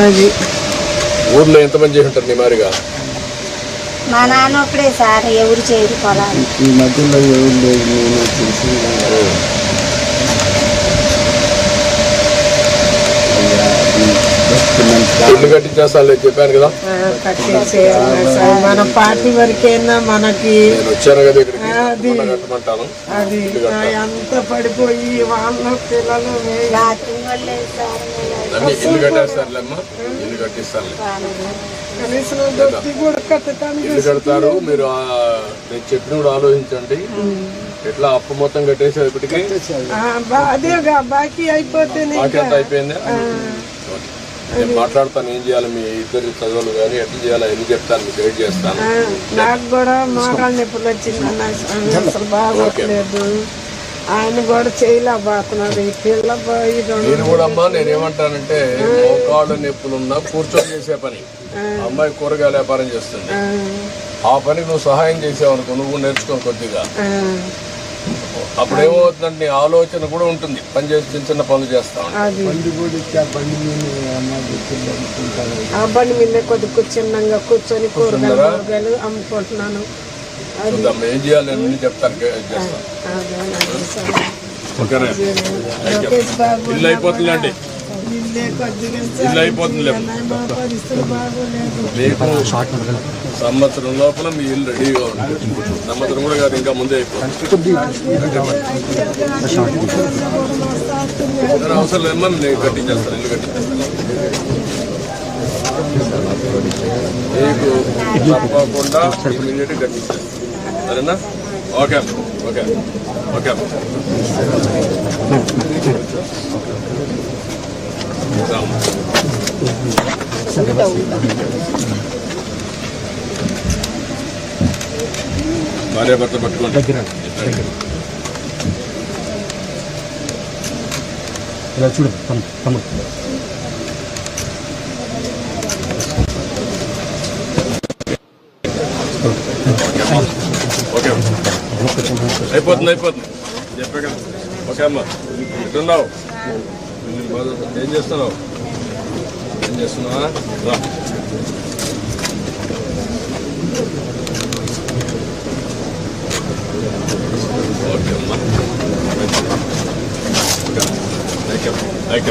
అది. ఊర్లో ఎంతమంది చేసి ఉంటారు నీ మారిగా? మా నాన్న ఒకడే సార్ ఎవరు చేయరు పొలాలు. ఈ మధ్యలో ఎవరు లేదు నేను తెలిసి ఇల్లు కట్టించేస్తాను చెప్పాను కదా. ఆ, కట్టేసేయాలి సార్. మన పార్టీ వరకైనా మనకి? నేను వచ్చాను కదా ఇక్కడికి. అది. మొన్న కట్టమంటాను. అది. ఆ, ఎంత పడిపోయి వాళ్ళ పిల్లలు రాత్రి ఇల్లు కట్టేస్తారులేమ్మా ఇల్లు కట్టిస్తాను ఇల్లు కడతారు. మీరు నేను చెప్పిన కూడా ఆలోచించండి. ఎట్లా అప్పు మొత్తం కట్టేసేపటికి ఆ, బా- అదేగా బాకీ అయిపోతేనే బాకీ అంతా అయిపోయిందా. నేను మాట్లాడతాను. ఏం చేయాలి? మీ ఇద్దరు చదువులు కానీ ఎట్లా చేయాలి? ఎన్ని చెప్తాను? మీకు గైడ్ చేస్తాను? నాకు కూడా మోకాళ్ళ నొప్పులు స్వామి, అసలు బాగోట్లేదు. ఆయన కూడా చేయలేకపోతున్నాడు ఈ పిల్ల పోయి నేను కూడా అమ్మా నేను ఏమంటానంటే మోకాళ్ళు నొప్పులున్నా కూర్చొని చేసే పని. అమ్మాయి కూరగాయల వ్యాపారం చేస్తుంది. ఆ, పనికి నువ్వు సహాయం చేసావు అనుకో నువ్వు నేర్చుకో కొద్దిగా. అప్పుడు ఏమవుతుందంటే నీ ఆలోచన కూడా ఉంటుంది. పని చేసి చిన్న చిన్న పనులు చేస్తా ఉంటా. అది. బండి కూడా ఇచ్చా బండి మీద అమ్మ కూర్చొని అనుకుంటారు ఆ బండి మీద కొద్ది కూర్చున్నాగా కూర్చొని కూరగాయలు అమ్ముకుంటున్నాను. చూద్దాం. ఏం చేయాలి నేను చెప్తాను చేస్తాను. ఓకేనా? ఇల్లు అయిపోతుందండి. ఇల్లే అయిపోతుంది మీకు సంవత్సరం లోపల మీ ఇల్లు రెడీగా ఉంటుంది సంవత్సరం కూడా కాదు ఇంకా ముందే అయిపోతుంది అవసరం లేదమ్మా నేను కట్టించేస్తాను ఇల్లు కట్టించేస్తాను మీకు తప్పకుండా ఇమీడియట్ కట్టించేస్తాను సరేనా? ఓకే ఓకే ఓకే భార్య భర్త పట్టుకోండి ఇలా చూడు తమ్ముడు. ఓకే అయిపోతుంది అయిపోతుంది. చెప్పే కదా ఓకే అమ్మ. ఎట్టున్నావు ఏం చేస్తున్నావు? ఏం చేస్తున్నావా? రా. ఓకే అమ్మా. ఓకే థ్యాంక్ యూ థ్యాంక్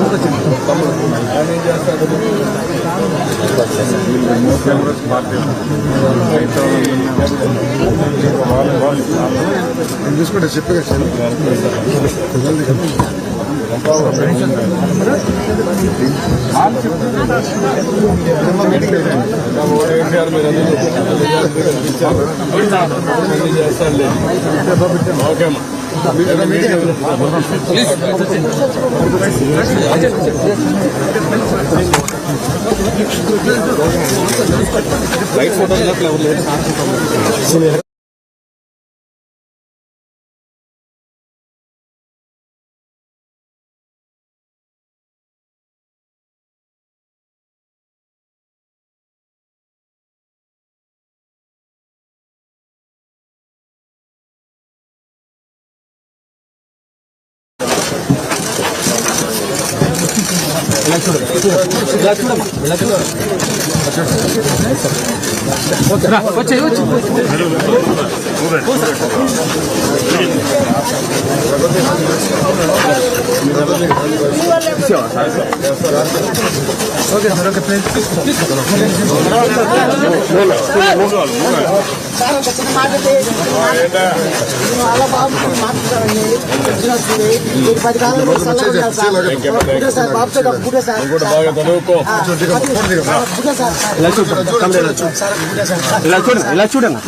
ఆయన ఏం చేస్తాడు చూసుకుంటే చెప్పే ఓడేసారు మీరు అన్ని చేస్తారులే ఓకే లైట్స్ ఫోటోగ్రాఫ్ లెవెల్ రా వచ్చే వచ్చి కూర్చో ఓకే సార్ ఓకే ప్లేట్ ఇలా చూడండి ఇలా చూడండి